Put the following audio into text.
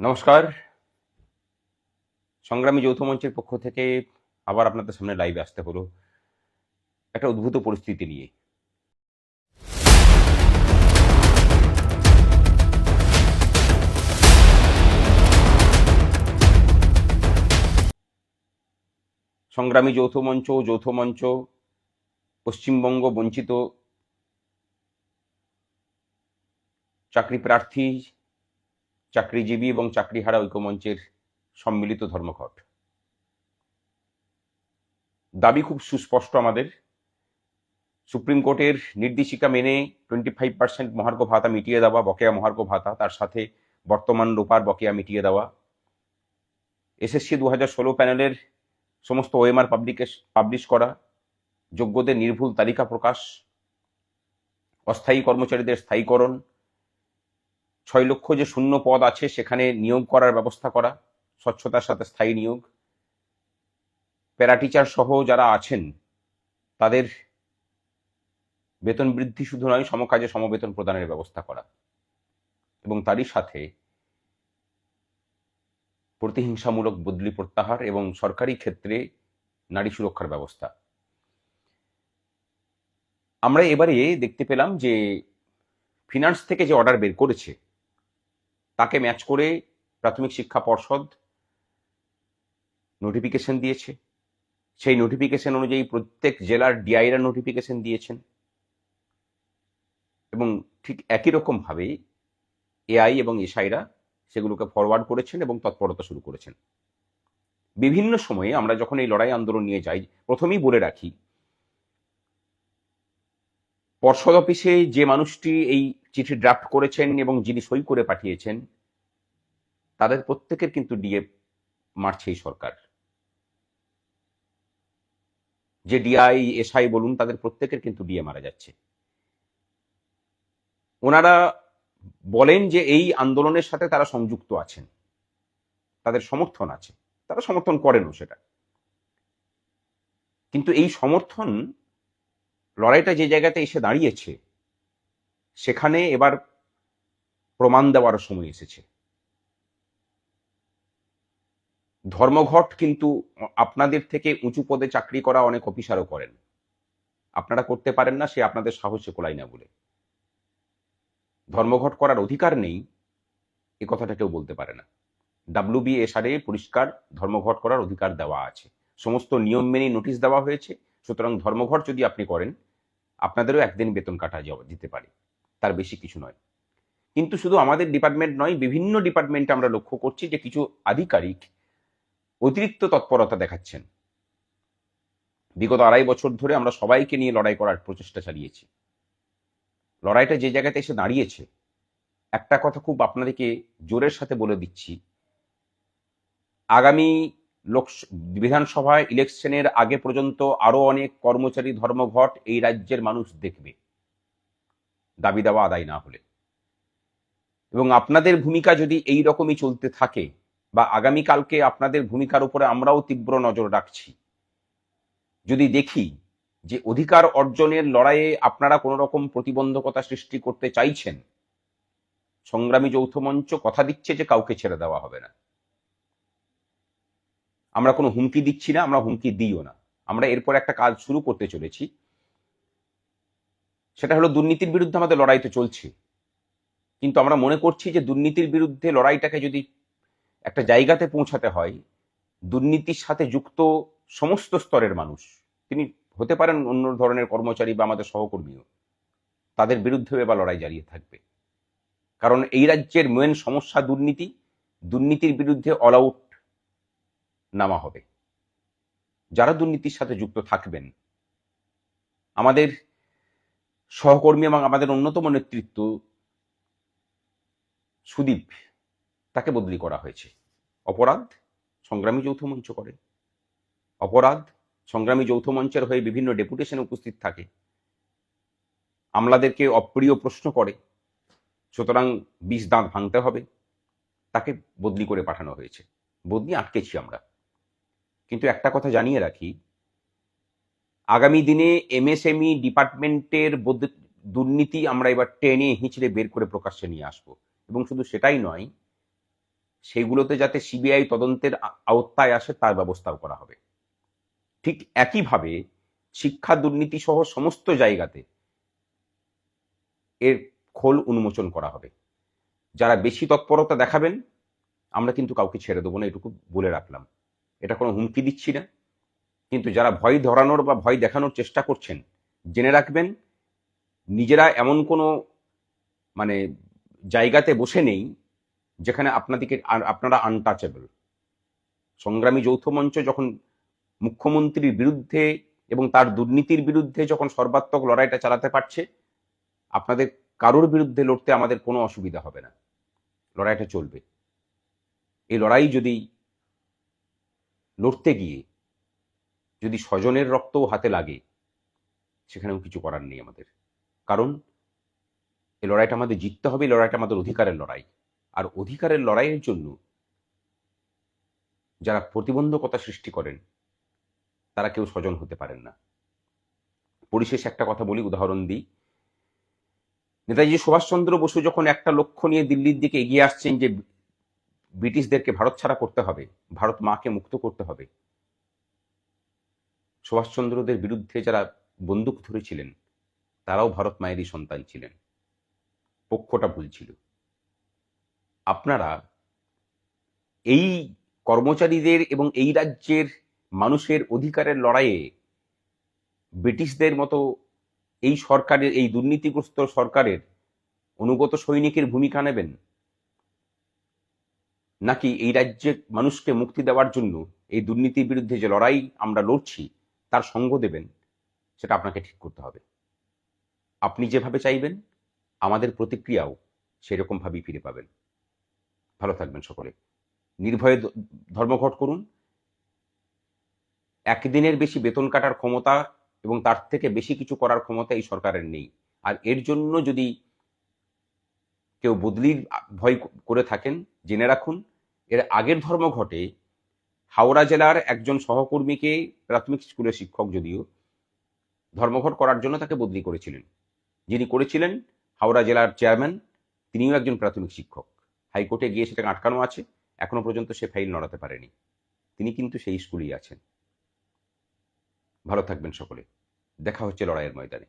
নমস্কার। সংগ্রামী যৌথ মঞ্চের পক্ষ থেকে আবার আপনাদের সামনে লাইভে আসতে হলো। একটা উদ্ভূত পরিস্থিতি নিয়ে। সংগ্রামী যৌথ মঞ্চ যৌথ মঞ্চ, পশ্চিমবঙ্গ বঞ্চিত, চাকরি প্রার্থী চাকরিজীবী এবং চাকরিহারা ঐক্যমঞ্চের সম্মিলিত ধর্মঘট। দাবি খুব সুস্পষ্ট আমাদের। সুপ্রিম কোর্টের নির্দেশিকা মেনে টোয়েন্টি ফাইভ পার্সেন্ট মহার্ঘ ভাতা মিটিয়ে দেওয়া, বকেয়া মহার্ঘ ভাতা, তার সাথে বর্তমান রূপার বকেয়া মিটিয়ে দেওয়া। এসএসসি দু হাজার ষোলো প্যানেলের সমস্ত ওএমআর পাবলিকেশ, পাবলিশ করা, যোগ্যদের নির্ভুল তালিকা প্রকাশ, অস্থায়ী কর্মচারীদের স্থায়ীকরণ ছয় লক্ষ যে শূন্য পদ আছে, সেখানে নিয়োগ করার ব্যবস্থা করা, স্বচ্ছতার সাথে স্থায়ী নিয়োগ। প্যারাটিচার সহ যারা আছেন, তাদের বেতন বৃদ্ধি শুধু নয়, সমকাজে সমবেতন প্রদানের ব্যবস্থা করা। এবং তারই সাথে প্রতিহিংসামূলক বদলি প্রত্যাহার এবং সরকারি ক্ষেত্রে নারী সুরক্ষার ব্যবস্থা। আমরা এবারে দেখতে পেলাম যে ফিনান্স থেকে যে অর্ডার বের করেছে তাকে ম্যাচ করে প্রাথমিক শিক্ষা পর্ষদ নোটিফিকেশন দিয়েছে। সেই নোটিফিকেশন অনুযায়ী প্রত্যেক জেলার ডিআইরা নোটিফিকেশন দিয়েছেন। এবং ঠিক একই রকমভাবে এআই এবং এসআইরা সেগুলোকে ফরওয়ার্ড করেছেন এবং তৎপরতা শুরু করেছেন। বিভিন্ন সময়ে আমরা যখন এই লড়াই আন্দোলন নিয়ে যাই, প্রথমেই বলে রাখি, পর্ষদ অফিসে যে মানুষটি এই চিঠি ড্রাফট করেছেন এবং যিনি সই করে পাঠিয়েছেন, তাদের প্রত্যেকের কিন্তু ডিএ মারছে এই সরকার। যে ডিআই এসআই বলুন, তাদের প্রত্যেকের কিন্তু ডিএ মারা যাচ্ছে। ওনারা বলেন যে এই আন্দোলনের সাথে তারা সংযুক্ত আছেন। তাদের সমর্থন আছে। তারা সমর্থন করেনও সেটা। কিন্তু এই সমর্থন লড়াইটা যে জায়গাতে এসে দাঁড়িয়েছে সেখানে এবার প্রমাণ দেওয়ার সময় এসেছে। ধর্মঘট কিন্তু আপনাদের থেকে উঁচু পদে চাকরি করা অনেক অফিসারও করেন। আপনারা করতে পারেন না, সে আপনাদের সাহসে কোলাই না বলে। ধর্মঘট করার অধিকার নেই, এ কথাটা কেউ বলতে পারে না। ডাব্লিউ বি এসআরে পরিষ্কার ধর্মঘট করার অধিকার দেওয়া আছে। সমস্ত নিয়ম মেনে নোটিশ দেওয়া হয়েছে। সুতরাং ধর্মঘট যদি আপনি করেন, আপনাদেরও একদিন বেতন কাটা যাওয়া দিতে পারে। তার বেশি কিছু নয়। কিন্তু শুধু আমাদের ডিপার্টমেন্ট নয়, বিভিন্ন ডিপার্টমেন্টে আমরা লক্ষ্য করছি যে কিছু আধিকারিক অতিরিক্ত তৎপরতা দেখাচ্ছেন। বিগত আড়াই বছর ধরে আমরা সবাইকে নিয়ে লড়াই করার প্রচেষ্টা চালিয়েছি। লড়াইটা যে জায়গাতে এসে দাঁড়িয়েছে, একটা কথা খুব আপনাদেরকে জোরের সাথে বলে দিচ্ছি। আগামী লোক বিধানসভা ইলেকশনের আগে পর্যন্ত আরও অনেক কর্মচারী ধর্মঘট এই রাজ্যের মানুষ দেখবে। দাবি দেওয়া আদায় না হলে। এবং আপনাদের ভূমিকা যদি এই রকমই চলতে থাকে বা আগামীকালকে আপনাদের ভূমিকার উপরে আমরাও তীব্র নজর রাখছি, যদি দেখি যে অধিকার অর্জনের লড়াইয়ে আপনারা কোনো রকম প্রতিবন্ধকতা সৃষ্টি করতে চাইছেন, সংগ্রামী যৌথ মঞ্চ কথা দিচ্ছে যে কাউকে ছেড়ে দেওয়া হবে না। আমরা কোনো হুমকি দিচ্ছি না, আমরা হুমকি দিইও না। আমরা এরপর একটা কাজ শুরু করতে চলেছি। সেটা হলো দুর্নীতির বিরুদ্ধে আমাদের লড়াই তো চলছে। কিন্তু আমরা মনে করছি যে দুর্নীতির বিরুদ্ধে লড়াইটাকে যদি একটা জায়গাতে পৌঁছাতে হয়, দুর্নীতির সাথে যুক্ত সমস্ত স্তরের মানুষ, তিনি হতে পারেন অন্য ধরনের কর্মচারী বা আমাদের সহকর্মীও, তাদের বিরুদ্ধেও এবার লড়াই জারিয়ে থাকবে। কারণ এই রাজ্যের মেন সমস্যা দুর্নীতি, দুর্নীতির বিরুদ্ধে অল আউট নামা হবে। যারা দুর্নীতির সাথে যুক্ত থাকবেন, আমাদের সহকর্মী এবং আমাদের অন্যতম নেতৃত্ব সুদীপ, তাকে বদলি করা হয়েছে। অপরাধ সংগ্রামী যৌথ মঞ্চ করে। অপরাধ সংগ্রামী যৌথ মঞ্চের হয়ে বিভিন্ন ডেপুটেশনে উপস্থিত থাকে। আমলাদেরকে অপ্রিয় প্রশ্ন করে, সুতরাং বিষ দাঁত ভাঙতে হবে, তাকে বদলি করে পাঠানো হয়েছে। বদলি আটকেছি আমরা। কিন্তু একটা কথা জানিয়ে রাখি আগামী দিনে এমএসএমই ডিপার্টমেন্টের দুর্নীতি আমরা এবার টেনে হিঁচড়ে বের করে প্রকাশ্যে নিয়ে আসব। এবং শুধু সেটাই নয় সেইগুলোতে যাতে সিবিআই তদন্তের আওতায় আসে তার ব্যবস্থাও করা হবে। ঠিক একইভাবে শিক্ষা দুর্নীতি সহ সমস্ত জায়গাতে এর খোল উন্মোচন করা হবে। যারা বেশি তৎপরতা দেখাবেন, আমরা কিন্তু কাউকে ছেড়ে দেবো না, এটুকু বলে রাখলাম। এটা কোনো হুমকি দিচ্ছি না। কিন্তু যারা ভয় ধরানোর বা ভয় দেখানোর চেষ্টা করছেন, জেনে রাখবেন, নিজেরা এমন কোনো মানে জায়গাতে বসে নেই, যেখানে আপনাদেরকে আপনারা আনটাচেবল সংগ্রামী যৌথ মঞ্চ যখন মুখ্যমন্ত্রীর বিরুদ্ধে এবং তার দুর্নীতির বিরুদ্ধে যখন সর্বাত্মক লড়াইটা চালাতে পারছে, আপনাদের কারোর বিরুদ্ধে লড়তে আমাদের কোনো অসুবিধা হবে না। লড়াইটা চলবে। এই লড়াই যদি লড়তে গিয়ে যদি স্বজনের রক্তও হাতে লাগে, সেখানেও কিছু করার নেই আমাদের। কারণ এই লড়াইটা আমাদের জিততে হবে এই লড়াইটা আমাদের অধিকারের লড়াই। আর অধিকারের লড়াইয়ের জন্য যারা প্রতিবন্ধকতা সৃষ্টি করেন, তারা কেউ স্বজন হতে পারেন না। পরিশেষে একটা কথা বলি, উদাহরণ দিই। নেতাজি সুভাষচন্দ্র বসু যখন একটা লক্ষ্য নিয়ে দিল্লির দিকে এগিয়ে আসছেন যে ব্রিটিশদেরকে ভারত ছাড়া করতে হবে, ভারত মাকে মুক্ত করতে হবে সুভাষচন্দ্রদের বিরুদ্ধে যারা বন্দুক ধরেছিলেন, তারাও ভারত মায়েরই সন্তান ছিলেন। পক্ষটা ভুল ছিল। আপনারা এই কর্মচারীদের এবং এই রাজ্যের মানুষের অধিকারের লড়াইয়ে ব্রিটিশদের মতো এই সরকারের, এই দুর্নীতিগ্রস্ত সরকারের অনুগত সৈনিকের ভূমিকা নেবেন? নাকি এই রাজ্যের মানুষকে মুক্তি দেওয়ার জন্য এই দুর্নীতির বিরুদ্ধে যে লড়াই আমরা লড়ছি তার সঙ্গ দেবেন, সেটা আপনাকে ঠিক করতে হবে। আপনি যেভাবে চাইবেন, আমাদের প্রতিক্রিয়াও সেরকমভাবেই ফিরে পাবেন। ভালো থাকবেন সকলে। নির্ভয়ে ধর্মঘট করুন। একদিনের বেশি বেতন কাটার ক্ষমতা এবং তার থেকে বেশি কিছু করার ক্ষমতা এই সরকারের নেই। আর এর জন্য যদি কেউ বদলির ভয় করে থাকেন, জেনে রাখুন, এর আগের ধর্মঘটে হাওড়া জেলার একজন সহকর্মীকে প্রাথমিক স্কুলের শিক্ষক যদিও ধর্মঘট করার জন্য তাকে বদলি করেছিলেন। যিনি করেছিলেন হাওড়া জেলার চেয়ারম্যান, তিনিও একজন প্রাথমিক শিক্ষক। হাইকোর্টে গিয়ে সেটাকে আটকানো আছে, এখনও পর্যন্ত সে ফাইল নড়াতে পারেনি। তিনি কিন্তু সেই স্কুলেই আছেন। ভালো থাকবেন সকলে। দেখা হচ্ছে লড়াইয়ের ময়দানে।